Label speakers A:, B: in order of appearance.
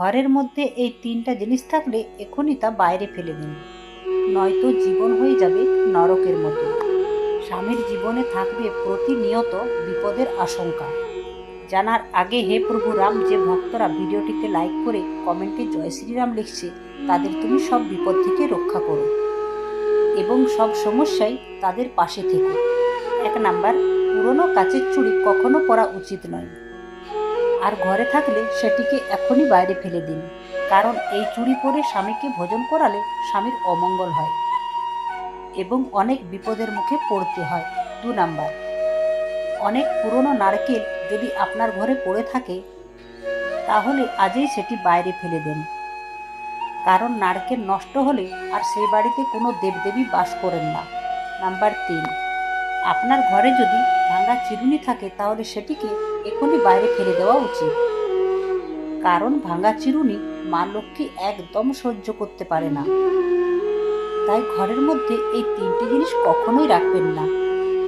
A: ঘরের মধ্যে এই তিনটা জিনিস থাকলে এখনই তা বাইরে ফেলে দিন। নয়তো জীবন হয়ে যাবে নরকের মতো। স্বামীর জীবনে থাকবে প্রতিনিয়ত বিপদের আশঙ্কা। জানার আগে হে প্রভু রাম, যে ভক্তরা ভিডিওটিতে লাইক করে কমেন্টে জয় শ্রীরাম লিখছে, তাদের তুমি সব বিপদ থেকে রক্ষা করো এবং সব সমস্যায় তাদের পাশে থেকো। এক নাম্বার, পুরনো কাচের চুড়ি কখনো পরা উচিত নয়। আর ঘরে থাকলে সেটিকে এখনই বাইরে ফেলে দিন। কারণ এই চুড়ি পরে স্বামীকে ভোজন করালে স্বামীর অমঙ্গল হয় এবং অনেক বিপদের মুখে পড়তে হয়। দু নাম্বার, অনেক পুরনো নারকেল যদি আপনার ঘরে পড়ে থাকে, তাহলে আজই সেটি বাইরে ফেলে দেন। কারণ নারকেল নষ্ট হলে আর সেই বাড়িতে কোনো দেবদেবী বাস করেন না। নাম্বার তিন আপনার ঘরে যদি ভাঙা চিরুনি থাকে, তাহলে সেটিকে এখনই বাইরে ফেলে দেওয়া উচিত। কারণ ভাঙা চিরুনি মা লক্ষ্মী একদম সহ্য করতে পারে না। তাই ঘরের মধ্যে এই তিনটি জিনিস কখনোই রাখবেন না।